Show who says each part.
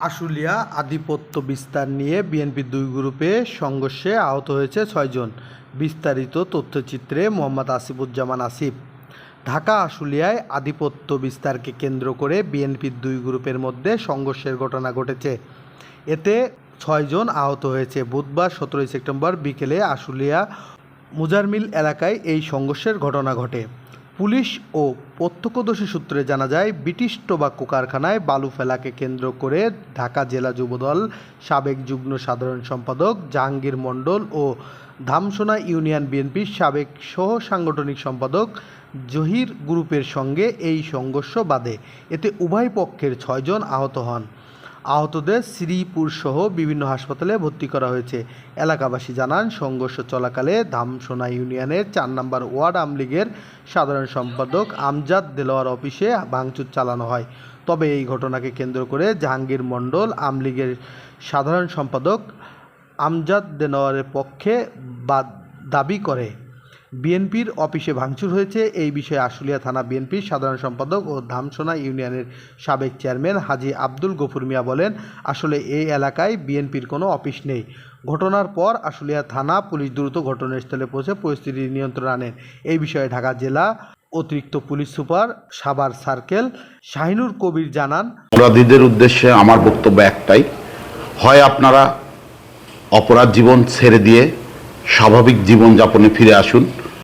Speaker 1: আশুলিয়া আধিপত্য বিস্তার নিয়ে বিএনপির দুই গ্রুপে সংঘর্ষে আহত হয়েছে ছয়জন বিস্তারিত তথ্যচিত্রে মোহাম্মদ আসিফুজ্জামান আসিফ। ঢাকা আশুলিয়ায় আধিপত্য বিস্তারকে কেন্দ্র করে বিএনপির দুই গ্রুপের মধ্যে সংঘর্ষের ঘটনা ঘটেছে। এতে ছয়জন আহত হয়েছে। বুধবার সতেরোই সেপ্টেম্বর বিকেলে আশুলিয়া মুজারমিল এলাকায় এই সংঘর্ষের ঘটনা ঘটে। পুলিশ ও প্রত্যক্ষদর্শী সূত্রে জানা যায়, ব্রিটিশ টোবাক্কো কারখানায় বালু ফেলাকে কেন্দ্র করে ঢাকা জেলা যুবদল সাবেক যুগ্ম সাধারণ সম্পাদক জাহাঙ্গীর মণ্ডল ও ধামসোনা ইউনিয়ন বিএনপির সাবেক সহ সাংগঠনিক সম্পাদক জহির গ্রুপের সঙ্গে এই সংঘর্ষ বাধে। এতে উভয় পক্ষের ছয়জন আহত হন। আহতদের শ্রীপুর সহ বিভিন্ন হাসপাতালে ভর্তি করা হয়েছে। এলাকাবাসী জানান, সংঘর্ষ চলাকালে ধামসোনা ইউনিয়নের চার নম্বর ওয়ার্ড আমলীগের সাধারণ সম্পাদক আমজাদ দেলোয়ার অফিসে ভাঙচুর চালানো হয়। তবে এই ঘটনাকে কেন্দ্র করে জাহাঙ্গীর মণ্ডল, আমলীগের সাধারণ সম্পাদক আমজাদ দেলোয়ারের পক্ষে দাবি করে। বিএনপির অফিসে ভাঙচুর হয়েছে। এই বিষয়ে আশুলিয়া থানা বিএনপির সাধারণ সম্পাদক ও ধামসোনা ইউনিয়নের সাবেক চেয়ারম্যান হাজি আব্দুল গফুর মিয়া বলেন, আসলে এই এলাকায় বিএনপির কোনো অফিস নেই। ঘটনার পর আশুলিয়া থানা পুলিশ দ্রুত ঘটনাস্থলে পৌঁছে পরিস্থিতি নিয়ন্ত্রণ আনেন। এই বিষয়ে ঢাকা জেলা অতিরিক্ত police super Savar circle Shahinur Kabir জানান,
Speaker 2: অপরাধীদের উদ্দেশ্যে আমার বক্তব্য একটাই, হয় আপনারা অপরাধ জীবন ছেড়ে দিয়ে স্বাভাবিক জীবনযাপনে ফিরে আসুন।